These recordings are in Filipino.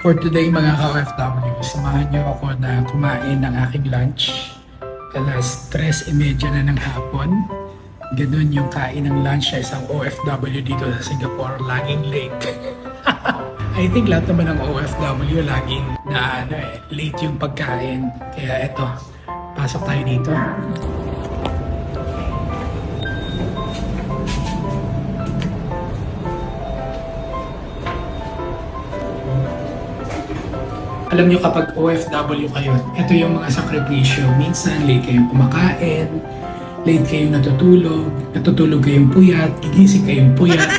For today mga ka-OFW, samahan niyo ako na kumain ng aking lunch. Alas 3.30 na ng hapon. Ganun yung kain ng lunch sa isang OFW dito sa Singapore, laging late. I think lahat naman ng OFW laging na ano eh, late yung pagkain. Kaya eto, pasok tayo dito. Alam nyo kapag OFW kayo, ito yung mga sakripisyo. Minsan late kayong kumakain, late kayong natutulog, natutulog kayong puyat, gigising kayong puyat.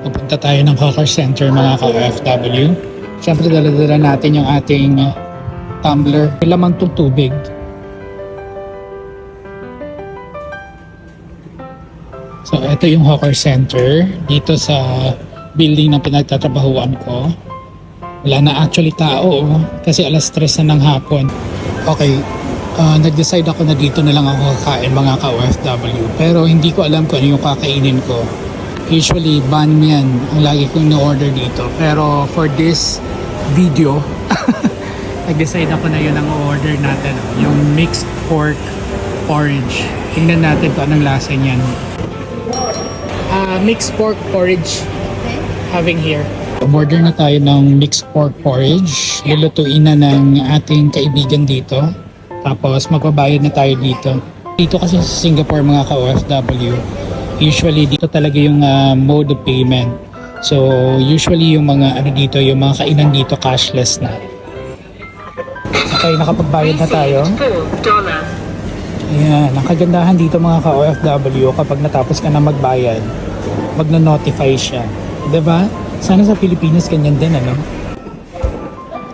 Pupunta tayo ng Hawker Center mga ka-OFW. Siyempre dala-dala natin yung ating tumbler. May Lamang tong tubig. Ito yung Hawker Center dito sa building na pinagtatrabahuan ko. Wala na actually tao kasi alas 3 na ng hapon. Okay, ah, nag-decide ako na dito na lang ako kakain mga ka-OFW. Pero hindi ko alam kung ano yung kakainin ko. Usually, ban yan ang lagi kong na-order dito. Pero for this video, nag-decide ako na yun ang order natin. oh, Yung mixed pork porridge. Tingnan natin kung anong lasa niyan. Mixed pork porridge having here. Order na tayo ng mixed pork porridge. Lulutuin na ng ating kaibigan dito. Tapos magbabayad na tayo dito. Dito kasi sa Singapore mga ka-OFW, usually dito talaga yung ah, mode of payment. So usually yung mga ano dito, yung mga kainan dito cashless na. Okay, nakapagbayad na tayo. Ayan, ang kagandahan dito mga ka-OFW kapag natapos ka na magbayad, magno-notify siya. 'Di ba? Sana sa Pilipinas ganyan din, ano?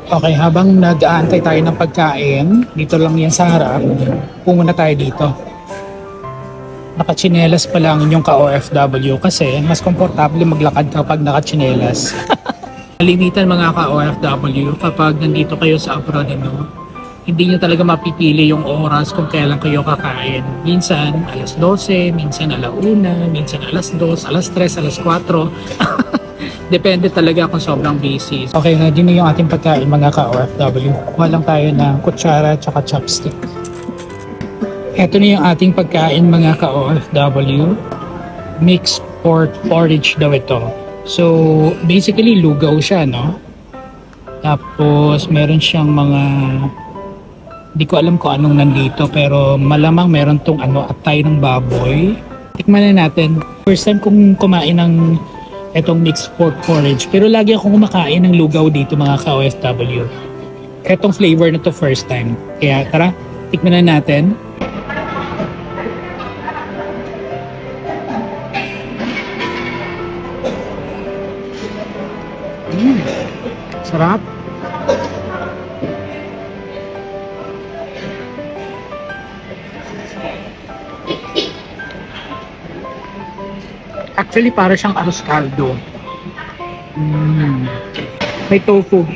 Okay, habang nag-aantay tayo ng pagkain, dito lang yan sa harap, pumunta tayo dito. Nakachinelas pa lang yung ka-OFW kasi mas komportable maglakad kapag nakachinelas. Kalimitan mga ka-OFW kapag nandito kayo sa abroad, ano, hindi nyo talaga mapipili yung oras kung kailan kayo kakain. Minsan, alas 12, minsan alauna, minsan alas 2, alas 3, alas 4. Depende talaga kung sobrang busy. Okay, ready na yung ating pagkain mga ka-OFW. Kuha lang tayo ng kutsara at chopstick. Ito na yung ating pagkain mga ka-OFW. Mixed pork porridge daw ito. So, basically lugaw siya, no? Tapos, meron siyang mga Di ko alam kung anong nandito pero malamang meron tong ano atay ng baboy. Tikman na natin. First time kong kumain ng etong mixed pork porridge. Pero lagi akong kumakain ng lugaw dito mga ka-OFW. Etong flavor na to first time. Kaya tara, tikman na natin. Mm, sarap. Actually, para siyang arroz caldo. Mm. May tofu.